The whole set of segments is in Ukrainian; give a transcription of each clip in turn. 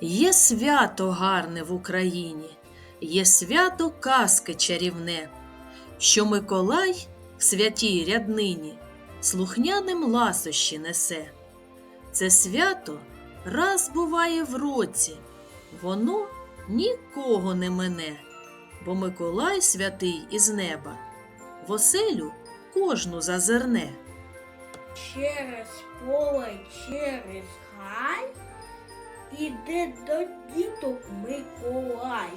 Є свято гарне в Україні, є свято казки чарівне, що Миколай в святій ряднині слухняним ласощі несе. Це свято раз буває в році, воно нікого не мине, бо Миколай святий із неба, в оселю кожну зазирне. Через поле, через гай іде до діток Миколай.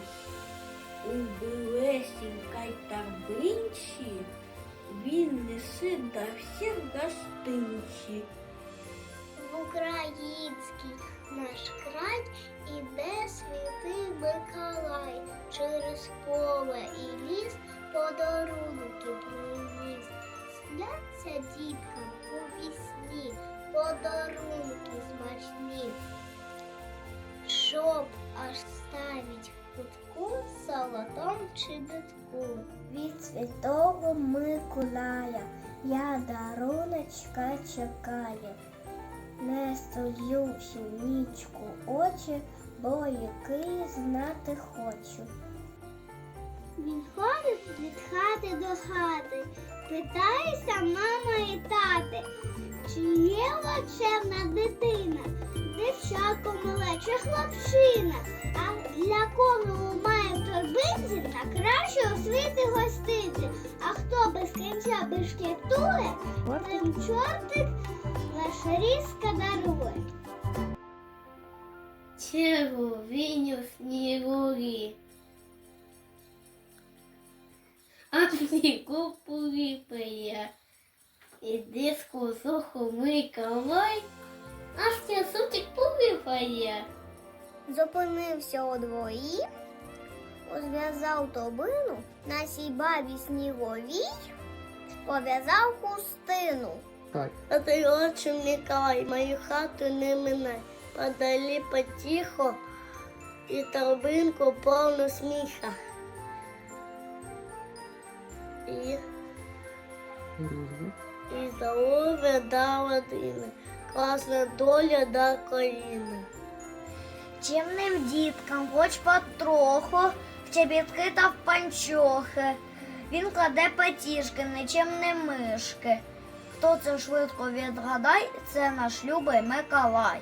У білесінькій торбинці він несе до всіх гостинці. В український наш край іде святий Миколай через поле і ліс подарунки приніс. Сняться діткам у вісні подарунки смачні, щоб аж ставить в кутку золотом чобітку. Від святого Миколая я даруночка чекаю. Не столюся нічку очі, бо який знати хочу. Він ходить від хати до хати, питається мама і тати, чи є лачевна дитина, дівчатко мале чи хлопчина, а для кого має торбинці та краще у світі. А хто без кінця бешкетує, тим чортик наш різка дарує. Червіню снігурі. А снігу поріпає. І диску суху Миколай, аж ця сутик поріпає. Зупинився у дворі, розв'язав тобину на сій бабі сніговій, пов'язав хустину. А ти очі Миколай, мою хату не минай. Подалі потихо і торбинку повну сміха. І, і здоров'я до родини, класна доля до коліни. Чимним діткам, хоч потроху, в чобітки та в панчохи. Він кладе патішки, нічим не мишки. Хто це швидко відгадай, це наш любий Миколай.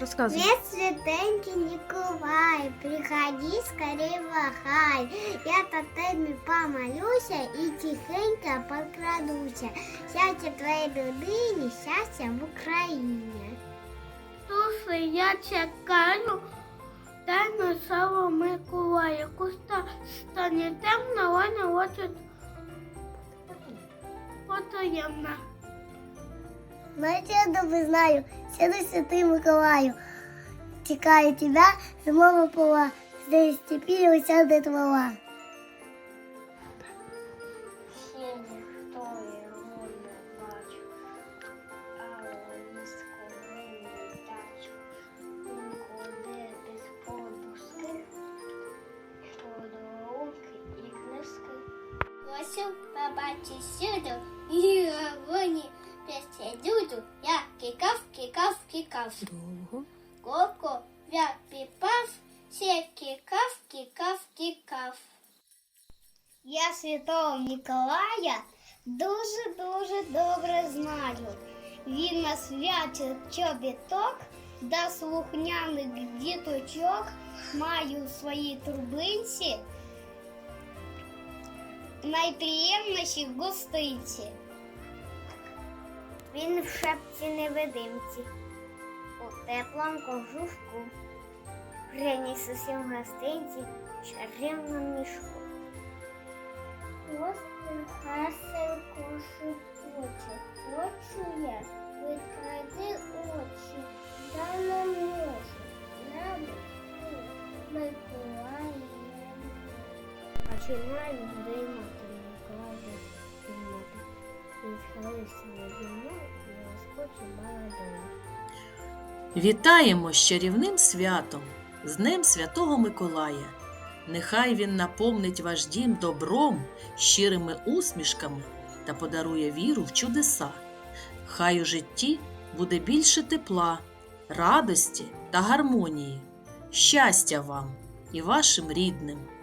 Розказуй. Привет, святенький Николай, приходи скорее в хай. Я тотеми помолюся и тихенько подкрадуся. Счастье твоей людині, счастье в Україні. Слушай, я чекаю, дай на слово Миколая. Куста стане темно, вона хоче потаємна. Знаете, я добре знаю, сяду святий Миколаю. Чекаю тебя, зимова пола, здесь теперь усяде твола. Ще ніхто його не бачив, але листку не тачу. Нікуди без подушки, подарунки і книжки. Ось побачи сюди, і вогоні після дюду, я кикав, кикав, кикав. Довго. Ковко я піпав, ще кикав, кикав, кикав. Я святого Ніколая дуже-дуже добре знаю. Він на святі чобіток да слухняних діточок маю у своїй турбинці найприємніші гостинці. Він в шапці невидимці у теплому кожушку, приніс усім гостинці чарівну мішку. Ось хасенько шепоче, хочу я, відкрити очі, та не можу, небо Миколай не Починаю здіймати Миколая Вітаємо з чарівним святом, з Днем Святого Миколая. Нехай він наповнить ваш дім добром, щирими усмішками та подарує віру в чудеса. Хай у житті буде більше тепла, радості та гармонії. Щастя вам і вашим рідним!